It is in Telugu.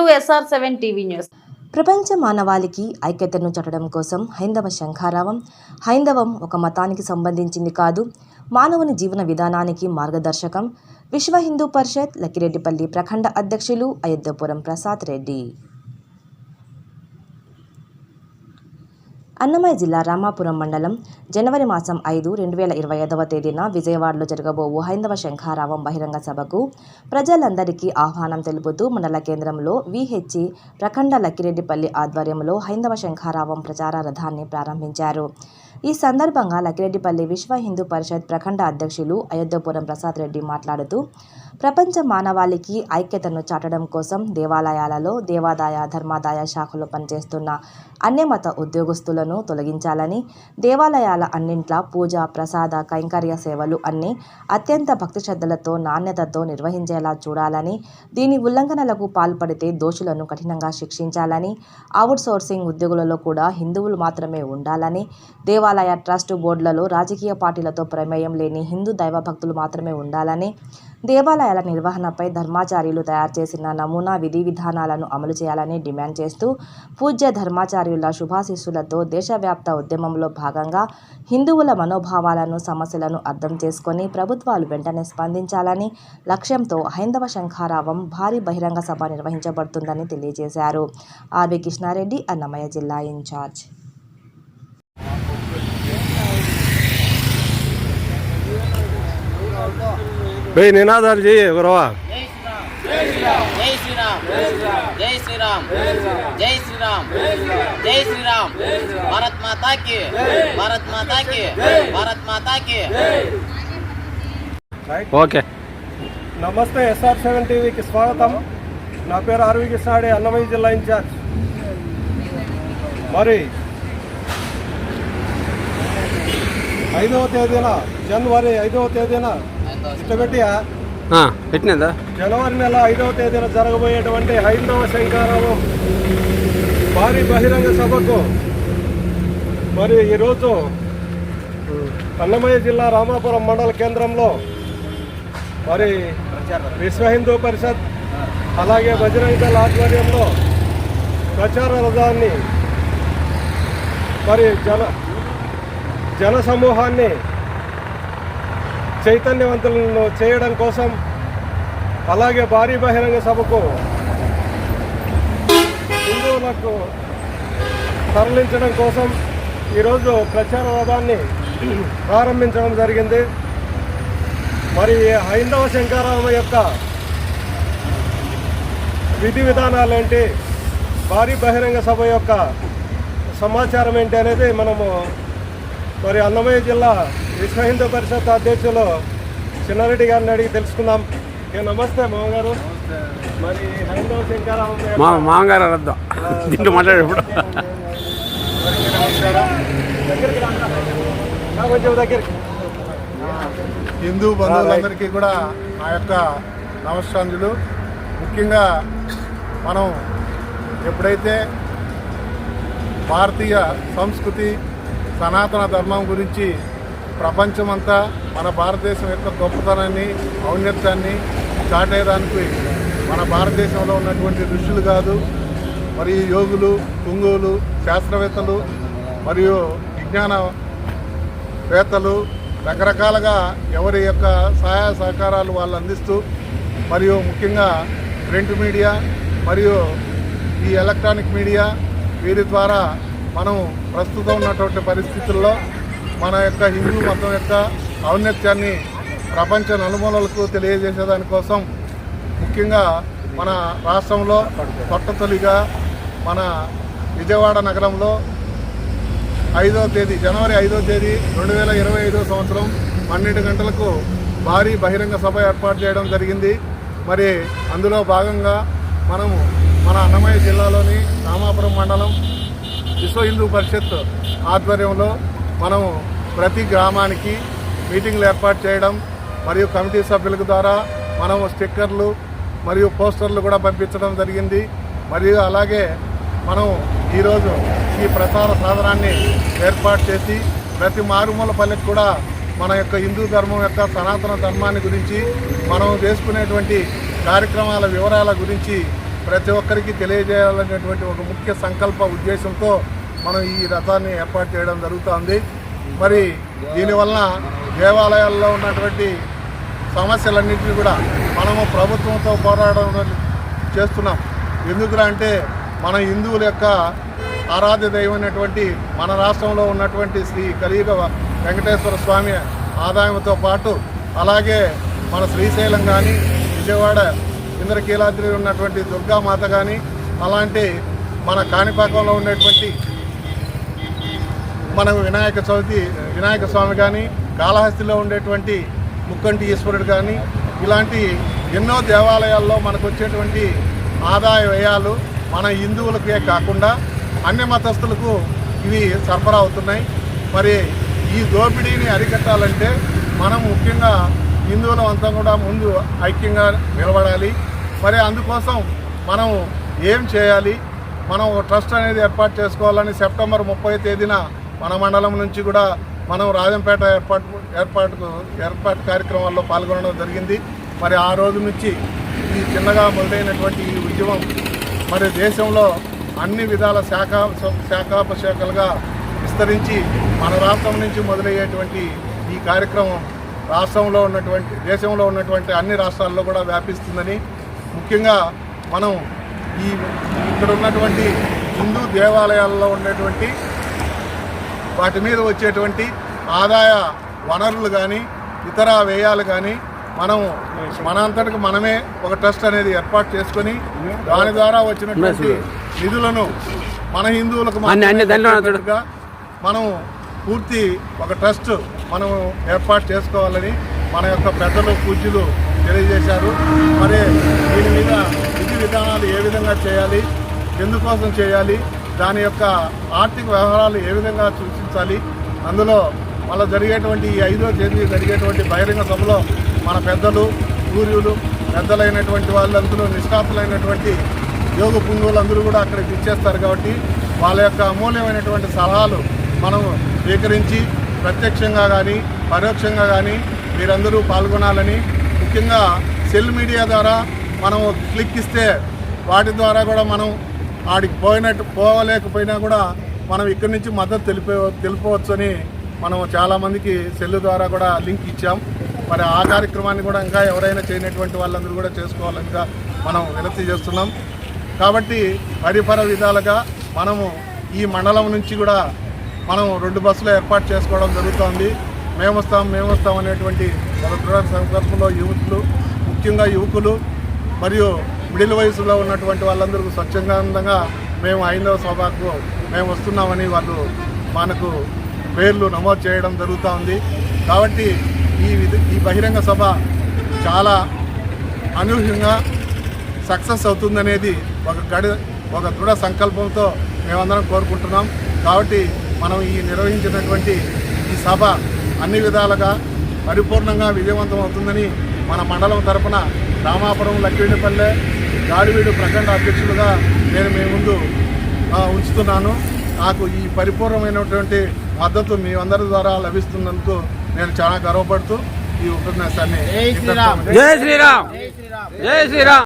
To SR seven TV news ప్రపంచ మానవాళికి ఐక్యతను చట్టడం కోసం హైందవ శంఖారావం. హైందవం ఒక మతానికి సంబంధించింది కాదు మానవుని జీవన విధానానికి మార్గదర్శకం. విశ్వ హిందూ పరిషత్ లక్కిరెడ్డిపల్లి ప్రఖండ అధ్యక్షులు అయోధ్యపురం ప్రసాద్ రెడ్డి. అన్నమయ్య జిల్లా రామాపురం మండలం జనవరి మాసం ఐదు రెండు వేల ఇరవై ఐదవ తేదీన విజయవాడలో జరగబోవు హైందవ శంఖారావం బహిరంగ సభకు ప్రజలందరికీ ఆహ్వానం తెలుపుతూ మండల కేంద్రంలో విహెచ్సి ప్రఖండ లక్కిరెడ్డిపల్లి ఆధ్వర్యంలో హైందవ శంఖారావం ప్రచార రథాన్ని ప్రారంభించారు. ఈ సందర్భంగా లక్కిరెడ్డిపల్లి విశ్వ హిందూ పరిషత్ ప్రఖండ అధ్యక్షులు అయోధ్యపురం ప్రసాద్ రెడ్డి మాట్లాడుతూ ప్రపంచ మానవాళికి ఐక్యతను చాటడం కోసం దేవాలయాలలో దేవాదాయ ధర్మాదాయ శాఖలో పనిచేస్తున్న అన్యమత మత ఉద్యోగస్తులను తొలగించాలని దేవాలయాల అన్నింట్ల పూజ ప్రసాద కైంకర్య సేవలు అన్నీ అత్యంత భక్తి శ్రద్ధలతో నాణ్యతతో నిర్వహించేలా చూడాలని దీని ఉల్లంఘనలకు పాల్పడితే దోషులను కఠినంగా శిక్షించాలని అవుట్సోర్సింగ్ ఉద్యోగులలో కూడా హిందువులు మాత్రమే ఉండాలని దేవాలయ ట్రస్ట్ బోర్డులలో రాజకీయ పార్టీలతో ప్రమేయం లేని హిందూ దైవ భక్తులు మాత్రమే ఉండాలని దేవాలయాల నిర్వహణపై ధర్మాచార్యులు తయారు చేసిన నమూనా విధి విధానాలను అమలు చేయాలని డిమాండ్ చేస్తూ పూజ్య ధర్మాచార్యుల శుభాశిస్సులతో దేశవ్యాప్త ఉద్యమంలో భాగంగా హిందువుల మనోభావాలను సమస్యలను అర్థం చేసుకొని ప్రభుత్వాలు వెంటనే స్పందించాలని లక్ష్యంతో హైందవ శంఖారావం భారీ బహిరంగ సభ నిర్వహించబడుతుందని తెలియజేశారు. ఆర్వి కృష్ణారెడ్డి అన్నమయ్య జిల్లా ఇన్ఛార్జ్. భయ్ నినాదాలు చెయ్యి గురవా జై శ్రీరామ్ జై శ్రీరామ్ జై శ్రీరామ్ జై శ్రీరామ్ భారత్ మాతా కి భారత్ మాతా కి భారత్ మాతా కి ఓకే. నమస్తే ఎస్ఆర్ సెవెన్ టీవీకి స్వాగతం. నా పేరు ఆర్వి కృష్ణాడే అన్నమయ్య జిల్లా ఇన్ఛార్జ్. మరి ఐదవ తేదీన జనవరి ఐదవ తేదీన పెట్టినదా? జనవరి నెల ఐదవ తేదీన జరగబోయేటువంటి హైందవ శంకారావం భారీ బహిరంగ సభకు మరి ఈరోజు అన్నమయ్య జిల్లా రామాపురం మండల కేంద్రంలో మరి విశ్వ హిందూ పరిషత్ అలాగే బజరంగ దళ ఆధ్వర్యంలో ప్రచార రథాన్ని మరి జన జన సమూహాన్ని చైతన్యవంతులను చేయడం కోసం అలాగే భారీ బహిరంగ సభకు హిందువులకు తరలించడం కోసం ఈరోజు ప్రచార రథాన్ని ప్రారంభించడం జరిగింది. మరి హైందవ శంకారామ యొక్క విధి విధానాలు ఏంటి? భారీ బహిరంగ సభ యొక్క సమాచారం ఏంటి అనేది మనము మరి అన్నమయ్య జిల్లా విశ్వ హిందూ పరిషత్ అధ్యక్షులు చిన్నారెడ్డి గారిని అడిగి తెలుసుకుందాం. ఏ నమస్తే మామగారు. మరి హైందవ మామగారు అర్థం దీంట్లో మాట్లాడేప్పుడు కొంచెం దగ్గరికి హిందూ బంధువులందరికీ కూడా నా యొక్క నమస్కారాలు. ముఖ్యంగా మనం ఎప్పుడైతే భారతీయ సంస్కృతి సనాతన ధర్మం గురించి ప్రపంచమంతా మన భారతదేశం యొక్క గొప్పతనాన్ని ఔన్నత్యాన్ని చాటేయడానికి మన భారతదేశంలో ఉన్నటువంటి ఋషులు కాదు మరియు యోగులు కుంగులు శాస్త్రవేత్తలు మరియు విజ్ఞాన వేత్తలు రకరకాలుగా ఎవరి యొక్క సహాయ సహకారాలు వాళ్ళు అందిస్తూ మరియు ముఖ్యంగా ప్రింట్ మీడియా మరియు ఈ ఎలక్ట్రానిక్ మీడియా వీరి ద్వారా మనం ప్రస్తుతం ఉన్నటువంటి పరిస్థితుల్లో మన యొక్క హిందూ మతం యొక్క ఔన్నత్యాన్ని ప్రపంచ నలుమూలలకు తెలియజేసేదానికోసం ముఖ్యంగా మన రాష్ట్రంలో కొట్టతొలిగా మన విజయవాడ నగరంలో ఐదో తేదీ జనవరి ఐదో తేదీ రెండు వేల ఇరవై ఐదో సంవత్సరం పన్నెండు గంటలకు భారీ బహిరంగ సభ ఏర్పాటు చేయడం జరిగింది. మరి అందులో భాగంగా మనము మన అన్నమయ్య జిల్లాలోని రామాపురం మండలం విశ్వ హిందూ పరిషత్ ఆధ్వర్యంలో మనం ప్రతి గ్రామానికి మీటింగ్లు ఏర్పాటు చేయడం మరియు కమిటీ సభ్యుల ద్వారా మనం స్టిక్కర్లు మరియు పోస్టర్లు కూడా పంపించడం జరిగింది. మరియు అలాగే మనం ఈరోజు ఈ ప్రసార సాధనాన్ని ఏర్పాటు చేసి ప్రతి మారుమూల పల్లెకి కూడా మన యొక్క హిందూ ధర్మం యొక్క సనాతన ధర్మాన్ని గురించి మనం చేసుకునేటువంటి కార్యక్రమాల వివరాల గురించి ప్రతి ఒక్కరికి తెలియజేయాలనేటువంటి ఒక ముఖ్య సంకల్ప ఉద్దేశంతో మనం ఈ రథాన్ని ఏర్పాటు చేయడం జరుగుతోంది. మరి దీనివలన దేవాలయాల్లో ఉన్నటువంటి సమస్యలన్నింటినీ కూడా మనము ప్రభుత్వంతో పోరాడడం చేస్తున్నాం. ఎందుకురా అంటే మన హిందువుల యొక్క ఆరాధ్య దైవమైనటువంటి మన రాష్ట్రంలో ఉన్నటువంటి శ్రీ కలియుగ వెంకటేశ్వర స్వామి ఆదాయంతో పాటు అలాగే మన శ్రీశైలం కానీ విజయవాడ ఇంద్రకీలాద్రి ఉన్నటువంటి దుర్గామాత కానీ అలాంటి మన కాణిపాకంలో ఉన్నటువంటి మనం వినాయక చవితి వినాయక స్వామి కానీ కాళహస్తిలో ఉండేటువంటి ముక్కంటి ఈశ్వరుడు కానీ ఇలాంటి ఎన్నో దేవాలయాల్లో మనకు వచ్చేటువంటి ఆదాయ వ్యయాలు మన హిందువులకే కాకుండా అన్ని మతస్థులకు ఇవి సరఫరా అవుతున్నాయి. మరి ఈ దోపిడీని అరికట్టాలంటే మనం ముఖ్యంగా హిందువులం అంతా కూడా ముందు ఐక్యంగా నిలబడాలి. మరి అందుకోసం మనం ఏం చేయాలి? మనం ఒక ట్రస్ట్ అనేది ఏర్పాటు చేసుకోవాలని సెప్టెంబర్ ముప్పై తేదీన మన మండలం నుంచి కూడా మనం రాజంపేట ఏర్పాటు ఏర్పాటుకు ఏర్పాటు కార్యక్రమాల్లో పాల్గొనడం జరిగింది. మరి ఆ రోజు నుంచి ఈ చిన్నగా మొదలైనటువంటి ఈ ఉద్యమం మరి దేశంలో అన్ని విధాల శాఖ శాఖాపశాఖలుగా విస్తరించి మన రాష్ట్రం నుంచి మొదలయ్యేటువంటి ఈ కార్యక్రమం రాష్ట్రంలో ఉన్నటువంటి దేశంలో ఉన్నటువంటి అన్ని రాష్ట్రాల్లో కూడా వ్యాపిస్తుందని ముఖ్యంగా మనం ఈ ఇక్కడ ఉన్నటువంటి హిందూ దేవాలయాల్లో ఉన్నటువంటి వాటి మీద వచ్చేటువంటి ఆదాయ వనరులు కానీ ఇతర వ్యయాలు కానీ మనం మనంతటికి మనమే ఒక ట్రస్ట్ అనేది ఏర్పాటు చేసుకొని దాని ద్వారా వచ్చినటువంటి నిధులను మన హిందువులకు మనం పూర్తి ఒక ట్రస్ట్ మనం ఏర్పాటు చేసుకోవాలని మన యొక్క పెద్దలు పూజ్యులు తెలియజేశారు. మరి దీని మీద విధి విధానాలు ఏ విధంగా చేయాలి ఎందుకోసం చేయాలి దాని యొక్క ఆర్థిక వ్యవహారాలు ఏ విధంగా సూచించాలి అందులో మళ్ళీ జరిగేటువంటి ఈ ఐదో తేదీ జరిగేటువంటి బహిరంగ సభలో మన పెద్దలు సూర్యులు పెద్దలైనటువంటి వాళ్ళందరూ నిష్ణాతులైనటువంటి యోగ పుంగులందరూ కూడా అక్కడికి ఇచ్చేస్తారు కాబట్టి వాళ్ళ యొక్క అమూల్యమైనటువంటి సలహాలు మనం స్వీకరించి ప్రత్యక్షంగా కానీ పరోక్షంగా కానీ మీరందరూ పాల్గొనాలని ముఖ్యంగా సెల్ మీడియా ద్వారా మనం క్లిక్ ఇస్తే వాటి ద్వారా కూడా మనం ఆడికి పోయినట్టు పోలేకపోయినా కూడా మనం ఇక్కడి నుంచి మద్దతు తెలిపే తెలుపవచ్చు అని మనం చాలామందికి సెల్ ద్వారా కూడా లింక్ ఇచ్చాం. మరి ఆ కార్యక్రమాన్ని కూడా ఇంకా ఎవరైనా చేయనటువంటి వాళ్ళందరూ కూడా చేసుకోవాలని ఇంకా మనం వినతి చేస్తున్నాం. కాబట్టి పరిపర విధాలుగా మనము ఈ మండలం నుంచి కూడా మనం రెండు బస్సులు ఏర్పాటు చేసుకోవడం జరుగుతోంది. మేము వస్తాం మేము వస్తాం అనేటువంటి ఒక దృఢ సంకల్పంలో యువకులు ముఖ్యంగా యువకులు మరియు మిడిల్ వయసులో ఉన్నటువంటి వాళ్ళందరూ స్వచ్ఛందంగా మేము ఐదవ సభకు మేము వస్తున్నామని వాళ్ళు మనకు పేర్లు నమోదు చేయడం జరుగుతూ ఉంది. కాబట్టి ఈ విధ- ఈ బహిరంగ సభ చాలా అనూహ్యంగా సక్సెస్ అవుతుందనేది ఒక గడి ఒక దృఢ సంకల్పంతో మేమందరం కోరుకుంటున్నాం. కాబట్టి మనం ఈ నిర్వహించినటువంటి ఈ సభ అన్ని విధాలుగా పరిపూర్ణంగా విజయవంతం అవుతుందని మన మండలం తరపున రామాపురం లక్కిడిపల్లె గాడివీడు ప్రఖండ అధ్యక్షులుగా నేను మీ ముందు ఆ, ఉంచుతున్నాను. నాకు ఈ పరిపూర్ణమైనటువంటి మద్దతు మీ అందరి ద్వారా లభిస్తున్నందుకు నేను చాలా గర్వపడుతూ ఈ ఉపన్యాసాన్ని జై శ్రీరామ్. జై శ్రీరామ్. జై శ్రీరామ్.